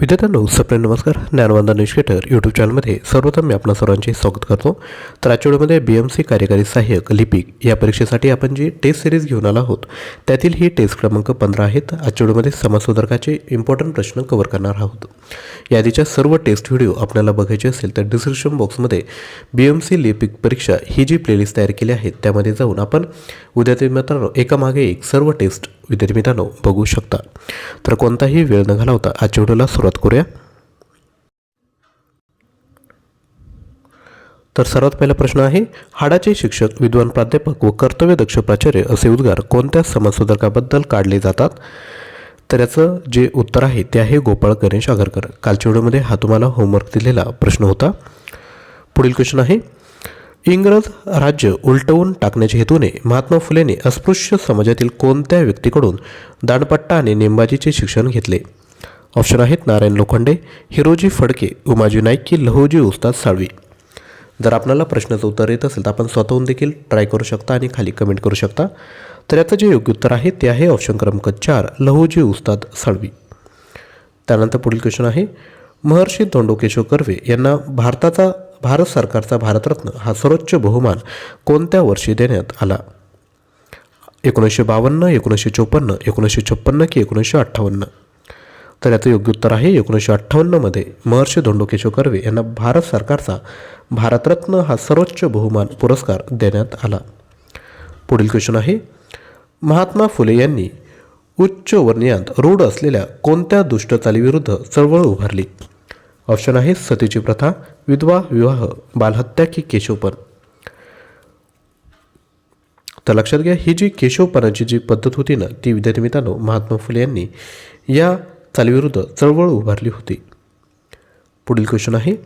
विद्यार्थ्यांनो सप्रे नमस्कार. ज्ञानवंदन निष्केटर यूट्यूब चॅनलमध्ये सर्वप्रथम मी आपणा सर्वांचे स्वागत करतो. तर आजच्या व्हिडिओमध्ये बी एम सी कार्यकारी सहाय्यक लिपिक या परीक्षेसाठी आपण जी टेस्ट सिरीज घेऊन आलो आहोत त्यातील ही टेस्ट क्रमांक पंधरा आहेत. आजच्या व्हिडिओमध्ये समाजसुधारकाचे इम्पॉर्टंट प्रश्न कव्हर करणार आहोत. यादीच्या सर्व टेस्ट व्हिडिओ आपल्याला बघायचे असेल तर डिस्क्रिप्शन बॉक्समध्ये बी एम सी लिपिक परीक्षा ही जी प्लेलिस्ट तयार केली आहे त्यामध्ये जाऊन आपण उद्या ते मित्रांनो एकामागे एक सर्व टेस्ट विद्यार्थी मित्रांनो बघू शकता. तर कोणताही वेळ न घालवता आजच्या व्हिडिओला सुरुवात करूया. तर सर्वात पहिला प्रश्न आहे हाडाचे शिक्षक विद्वान प्राध्यापक व कर्तव्यदक्ष प्राचार्य असे उद्गार कोणत्या समाजसुधारकाबद्दल काढले जातात? तर याचं जे उत्तर आहे ते आहे गोपाळ गणेश आगरकर. कालच्या व्हिडिओमध्ये हा तुम्हाला होमवर्क दिलेला प्रश्न होता. पुढील क्वेश्चन आहे इंग्रज राज्य उलटवून टाकण्याच्या हेतूने महात्मा फुलेने अस्पृश्य समाजातील कोणत्या व्यक्तीकडून दांडपट्टा आणि नेमबाजीचे शिक्षण घेतले? ऑप्शन आहेत नारायण लोखंडे हिरोजी फडके उमाजी नाईक की लहुजी उस्ताद साळवी. जर आपल्याला प्रश्नाचं उत्तर येत असेल तर आपण स्वतःहून देखील ट्राय करू शकता आणि खाली कमेंट करू शकता. तर याचं जे योग्य उत्तर आहे ते आहे ऑप्शन क्रमांक चार लहुजी उस्ताद साळवी. त्यानंतर पुढील क्वेश्चन आहे महर्षी धोंडो केशव कर्वे यांना भारताचा भारत सरकारचा भारतरत्न हा सर्वोच्च बहुमान कोणत्या वर्षी देण्यात आला? एकोणीसशे बावन्न एकोणीसशे चोपन्न एकोणीसशे छप्पन्न की एकोणीसशे अठ्ठावन्न? तर याचं योग्य उत्तर आहे एकोणीसशे अठ्ठावन्नमध्ये महर्षी धोंडोकेशव कर्वे यांना भारत सरकारचा भारतरत्न हा सर्वोच्च बहुमान पुरस्कार देण्यात आला. पुढील क्वेश्चन आहे महात्मा फुले यांनी उच्च वर्णियांत रूढ असलेल्या कोणत्या दुष्ट चालीविरुद्ध चळवळ उभारली? ऑप्शन आहे सतीची प्रथा विधवा विवाह बालहत्या की केशवपण तर लक्षात घ्या ही जी केशवपणाची जी पद्धत होती ना ती विद्यार्थी मित्रांनो महात्मा फुले यांनी या चालीविरुद्ध चळवळ उभारली होती. पुढील क्वेश्चन आहे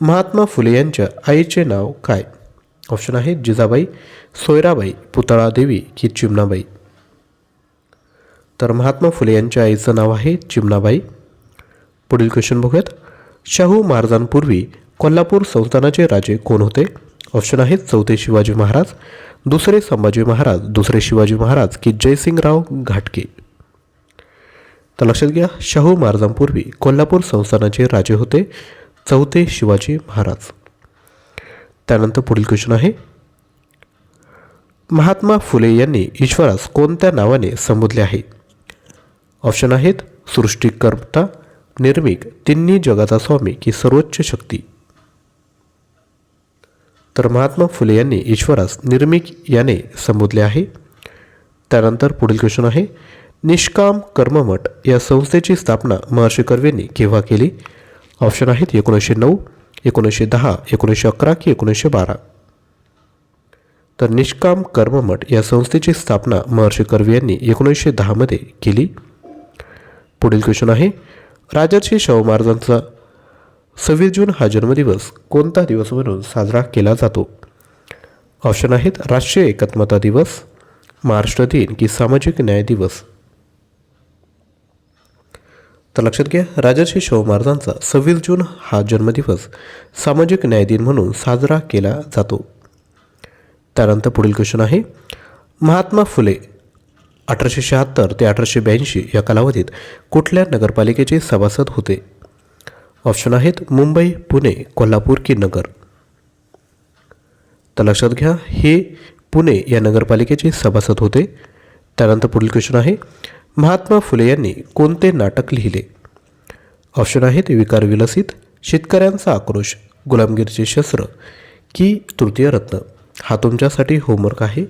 महात्मा फुले यांच्या आईचे नाव काय? ऑप्शन आहे जिजाबाई सोयराबाई पुतळा देवी की चिमणाबाई. तर महात्मा फुले यांच्या आईचं नाव आहे चिमणाबाई. पुढील क्वेश्चन बघूयात. शाहू महाराजांपूर्वी कोल्हापूर संस्थानाचे राजे कोण होते? ऑप्शन आहेत चौथे शिवाजी महाराज दुसरे संभाजी महाराज दुसरे शिवाजी महाराज की जयसिंगराव घाटके तर लक्षात घ्या शाहू महाराजांपूर्वी कोल्हापूर संस्थानाचे राजे होते चौथे शिवाजी महाराज. त्यानंतर पुढील क्वेश्चन आहे. महात्मा फुले यांनी ईश्वरास कोणत्या नावाने संबोधले आहे? ऑप्शन आहेत सृष्टिकर्ता निर्मिक तिन्ही जगाचा स्वामी की सर्वोच्च शक्ती. तर महात्मा फुले यांनी ईश्वरास निर्मिक याने संबोधले आहे. त्यानंतर पुढील क्वेश्चन आहे निष्काम कर्ममठ या संस्थेची स्थापना महर्षी कर्वेंनी केव्हा केली? ऑप्शन आहेत एकोणीसशे नऊ एकोणीसशे दहा एकोणीसशे अकरा की एकोणीसशे बारा. तर निष्काम कर्ममठ या संस्थेची स्थापना महर्षी कर्वे यांनी एकोणीसशे दहामध्ये केली. पुढील क्वेश्चन आहे राजर्षी शाहू महाराजांचा सव्वीस जून हा जन्मदिवस कोणता दिवस म्हणून साजरा केला जातो? ऑप्शन आहेत राष्ट्रीय एकात्मता दिवस महाराष्ट्र दिन की सामाजिक न्याय दिवस. तर लक्षात घ्या राजर्षी शाहू महाराजांचा सव्वीस जून हा जन्मदिवस सामाजिक न्याय दिन म्हणून साजरा केला जातो. त्यानंतर पुढील क्वेश्चन आहे महात्मा फुले अठराशे शहात्तर ते अठराशे ब्याऐंशी या कालावधीत कुठल्या नगरपालिकेचे सभासद होते? ऑप्शन आहेत मुंबई पुणे कोल्हापूर की नगर. तर लक्षात घ्या हे पुणे या नगरपालिकेचे सभासद होते. त्यानंतर पुढील क्वेश्चन आहे महात्मा फुले यांनी कोणते नाटक लिहिले? ऑप्शन आहेत विकार विलसित शेतकऱ्यांचा आक्रोश गुलामगिरीचे शस्त्र की तृतीय रत्न. हा तुमच्यासाठी होमवर्क आहे.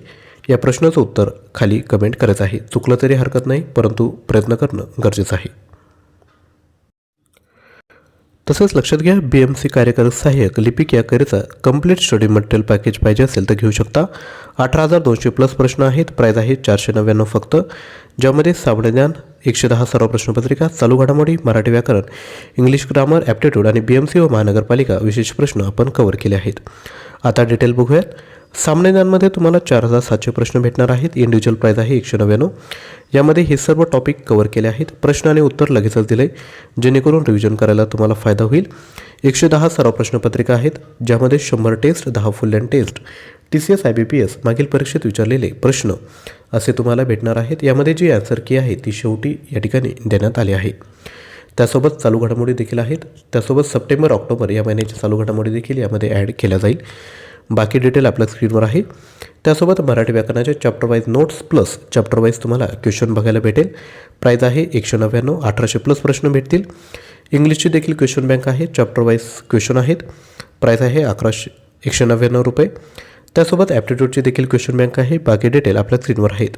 या प्रश्नाचं उत्तर खाली कमेंट करायचं आहे. चुकलं तरी हरकत नाही परंतु प्रयत्न करणं गरजेचं आहे. तसंच लक्षात घ्या बी एम सी कार्यकारक सहाय्यक लिपिक याकरिता कंप्लीट स्टडी मटेरियल पॅकेज पाहिजे असेल तर घेऊ शकता. अठरा हजार दोनशे प्लस प्रश्न आहेत. प्राईज आहे चारशे नव्याण्णव फक्त. ज्यामध्ये सावडज्ञान ज्ञान एकशे दहा सर्व प्रश्नपत्रिका चालू घडामोडी मराठी व्याकरण इंग्लिश ग्रामर ॲप्टिट्यूड आणि बी एम सी व महानगरपालिका विशेष प्रश्न आपण कव्हर केले आहेत. आता डिटेल बघूयात. सामने ज्ञानमध्ये तुम्हाला चार हजार सातशे प्रश्न भेटणार आहेत. इंडिव्हिज्युअल प्राईज आहे एकशे नव्याण्णव. यामध्ये हे सर्व टॉपिक कवर केले आहेत. प्रश्न आणि उत्तर लगेचच दिले जेणेकरून रिव्हिजन करायला तुम्हाला फायदा होईल. एकशे दहा सर्व प्रश्नपत्रिका आहेत ज्यामध्ये शंभर टेस्ट दहा full and test T C S I B P S मागील परीक्षेत विचारलेले प्रश्न असे तुम्हाला भेटणार आहेत. यामध्ये जी ॲन्सर की आहे ती शेवटी या ठिकाणी देण्यात आली आहे. त्यासोबत चालू घडामोडी देखील आहेत. त्यासोबत सप्टेंबर ऑक्टोबर या महिन्याच्या चालू घडामोडी देखील यामध्ये ॲड केल्या जाईल. बाकी डिटेल आपल्या स्क्रीनवर आहे. त्यासोबत मराठी व्याकरणाचे chapter wise notes plus chapter wise तुम्हाला क्वेश्चन बघायला भेटेल. प्राईज आहे एकशे नव्याण्णव अठराशे प्लस प्रश्न भेटतील. इंग्लिशची देखील क्वेश्चन बँक आहे. चॅप्टर वाईज क्वेश्चन आहेत. प्राईज आहे अकराशे एकशे नव्याण्णव रुपये. त्यासोबत ॲप्टिट्यूडची देखील क्वेश्चन बँक आहे. बाकी डिटेल आपल्या स्क्रीनवर आहेत.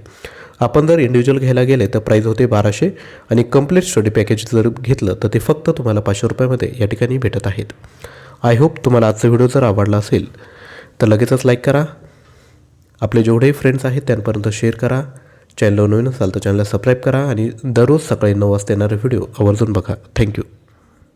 आपण जर इंडिव्हिज्युअल घ्यायला गेले तर प्राईज होते बाराशे आणि कंप्लीट स्टडी पॅकेज जर घेतलं तर ते फक्त तुम्हाला पाचशे रुपयामध्ये या ठिकाणी भेटत आहेत. आय होप तुम्हाला आजचा व्हिडिओ जर आवडला असेल तर लगेचच लाईक करा. आपले जेवढेही फ्रेंड्स आहेत त्यांपर्यंत शेअर करा. चॅनल नवीन असाल तर चॅनलला सबस्क्राईब करा आणि दररोज सकाळी नऊ वाजता येणारे व्हिडिओ आवर्जून बघा. थँक्यू